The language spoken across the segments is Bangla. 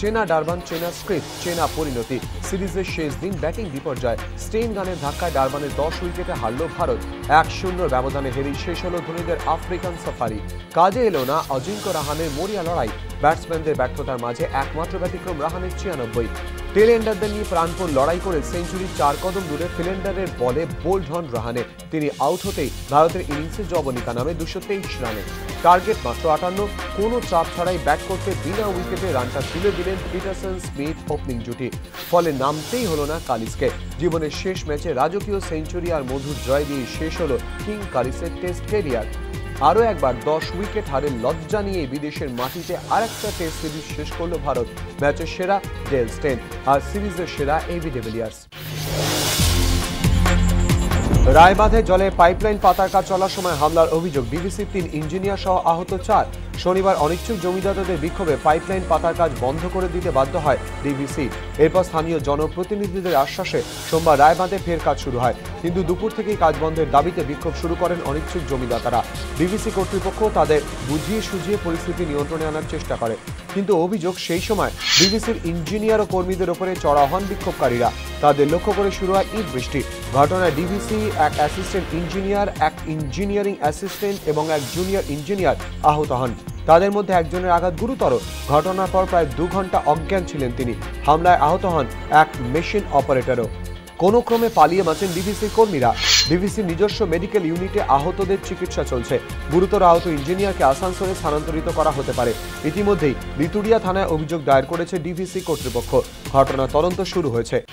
চেনা ডারবান, চেনা স্ক্রিপ্ট, চেনা পরিণতি। সিরিজের শেষ দিন ব্যাটিং বিপর্যয়। স্টেইন গানের ধাক্কায় ডারবানের দশ উইকেটে হারল ভারত। এক শূন্য ব্যবধানে হেরেই শেষ হল ধোনিদের আফ্রিকান সাফারি। কাজে এলো না অজিঙ্ক্য রাহানের মরিয়া লড়াই। ব্যাটসম্যানদের ব্যর্থতার মাঝে একমাত্র ব্যতিক্রম রাহানের ছিয়ানব্বই। টেলেন্ডারদের নিয়ে প্রাণপণ লড়াই করে সেঞ্চুরি চার কদম দূরে ফিলেন্ডারের বলে বোল্ড হন রাহানে। তিনি আউট হতেই ভারতের ইনিংসে জবনিকা নামে দুশো তেইশ রানে। টার্গেট মাত্র আটান্ন, কোনো চাপ ছাড়াই ব্যাট করতে বিনা উইকেটে রানটা তুলে দিলেন পিটারসন স্মিথ ওপেনিং জুটি। ফলে নামতেই হলো না কালিসকে। জীবনের শেষ ম্যাচে রাজকীয় সেঞ্চুরি আর মধুর জয় দিয়ে শেষ হলো কিং কালিসের টেস্ট ক্যারিয়ার আরও একবার দশ উইকেট হারের লজ্জা নিয়ে বিদেশের মাটিতে আর একটা টেস্ট সিরিজ শেষ করল ভারত। ম্যাচের সেরা ডেল স্টেন আর সিরিজের সেরা এবি ডেভিলিয়ার্স। রায়বাঁধে জলে পাইপলাইন পাতার কাজ চলার সময় হামলার অভিযোগ বিবিসির তিন ইঞ্জিনিয়ার সহ আহত চার। শনিবার অনিচ্ছুক জমিদারদের বিক্ষোভে পাইপলাইন পাতার কাজ বন্ধ করে দিতে বাধ্য হয় ডিবিসি। এরপর স্থানীয় জনপ্রতিনিধিদের আশ্বাসে সোমবার রায়বাঁধে ফের কাজ শুরু হয়। কিন্তু দুপুর থেকেই কাজ বন্ধের দাবিতে বিক্ষোভ শুরু করেন অনিচ্ছুক জমিদাতারা বিবিসি কর্তৃপক্ষ তাদের বুঝিয়ে সুঝিয়ে পরিস্থিতি নিয়ন্ত্রণে আনার চেষ্টা করে। কিন্তু অভিযোগ সেই সময় বিবিসির ইঞ্জিনিয়ার ও কর্মীদের ওপরে চড়া হন বিক্ষোভকারীরা। তাদের লক্ষ্য করে শুরু হয় ইট বৃষ্টি। ঘটনায় ডিবিসি এক অ্যাসিস্ট্যান্ট ইঞ্জিনিয়ার, এক ইঞ্জিনিয়ারিং অ্যাসিস্ট্যান্ট এবং এক জুনিয়র ইঞ্জিনিয়ার আহত হন। তাদের মধ্যে একজনের আঘাত গুরুতর। ঘটনার পর প্রায় দু ঘণ্টা অজ্ঞান ছিলেন তিনি। হামলায় আহত হন এক মেশিন অপারেটরও। কোনো ক্রমে পালিয়ে বাঁচেন ডিভিসির কর্মীরা। ডিভিসির নিজস্ব মেডিকেল ইউনিটে আহতদের চিকিৎসা চলছে। গুরুতর আহত ইঞ্জিনিয়ারকে আসানসোলে স্থানান্তরিত করা হতে পারে। ইতিমধ্যেই লিতুড়িয়া থানায় অভিযোগ দায়ের করেছে ডিভিসি কর্তৃপক্ষ। ঘটনা তদন্ত শুরু হয়েছে।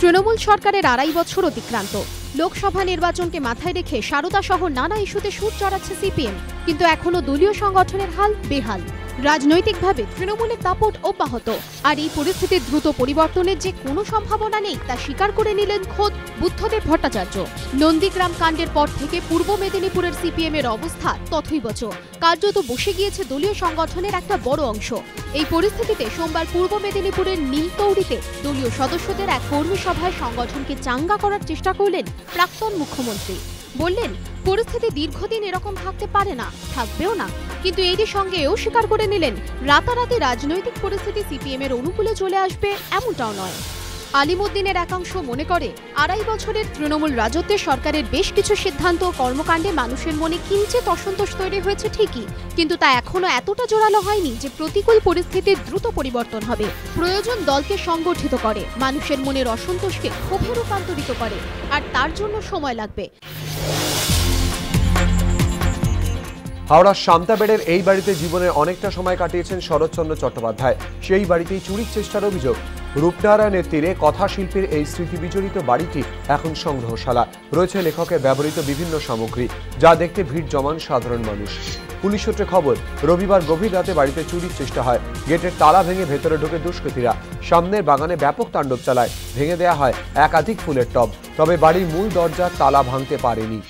তৃণমূল সরকারের আড়াই বছর অতিক্রান্ত। লোকসভা নির্বাচনকে মাথায় রেখে সারদা সহ নানা ইস্যুতে সুর চড়াচ্ছে সিপিএম, কিন্তু এখনও দলীয় সংগঠনের হাল বেহাল। রাজনৈতিকভাবে তৃণমূলের দাপট অব্যাহত। আর এই পরিস্থিতির দ্রুত পরিবর্তনের যে কোনো সম্ভাবনা নেই, তা স্বীকার করে নিলেন খোদ বুদ্ধদেব ভট্টাচার্য। নন্দীগ্রাম কাণ্ডের পর থেকে পূর্ব মেদিনীপুরের সিপিএম এর অবস্থা তথৈবচ। কার্যত বসে গিয়েছে দলীয় সংগঠনের একটা বড় অংশ। এই পরিস্থিতিতে সোমবার পূর্ব মেদিনীপুরের নীলতৌড়িতে দলীয় সদস্যদের এক কর্মী সভায় সংগঠনকে চাঙ্গা করার চেষ্টা করলেন প্রাক্তন মুখ্যমন্ত্রী। বললেন, পরিস্থিতি দীর্ঘদিন এরকম থাকতে পারে না, থাকবেও না। কিন্তু এরই সঙ্গে এও স্বীকার করে নিলেন, রাতারাতি রাজনৈতিক পরিস্থিতি সিপিএম এর অনুকূলে চলে আসবে এমনটাও নয়। আলিমুদ্দিনের একাংশ মনে করে, আড়াই বছরের তৃণমূল রাজত্বে সরকারের বেশ কিছু সিদ্ধান্ত ও কর্মকাণ্ডে মানুষের মনে কিঞ্চিত অসন্তোষ তৈরি হয়েছে ঠিকই, কিন্তু তা এখনও এতটা জোরালো হয়নি যে প্রতিকূল পরিস্থিতির দ্রুত পরিবর্তন হবে। প্রয়োজন দলকে সংগঠিত করে, মানুষের মনের অসন্তোষকে ক্ষোভে রূপান্তরিত করে, আর তার জন্য সময় লাগবে। হাওড়ার শান্তাবেড়ের এই বাড়িতে জীবনের অনেকটা সময় কাটিয়েছেন শরৎচন্দ্র চট্টোপাধ্যায়। সেই বাড়িতেই চুরির চেষ্টার অভিযোগ। রূপনারায়ণের তীরে কথাশিল্পীর এই স্মৃতি বিজড়িত বাড়িটি এখন সংগ্রহশালা। রয়েছে লেখকের ব্যবহৃত বিভিন্ন সামগ্রী, যা দেখতে ভিড় জমান সাধারণ মানুষ। পুলিশ সূত্রে খবর, রবিবার গভীর রাতে বাড়িতে চুরির চেষ্টা হয়। গেটের তালা ভেঙে ভেতরে ঢোকে দুষ্কৃতীরা সামনের বাগানে ব্যাপক তাণ্ডব চালায়। ভেঙে দেয়া হয় একাধিক ফুলের টব। তবে বাড়ির মূল দরজার তালা ভাঙতে পারেনি।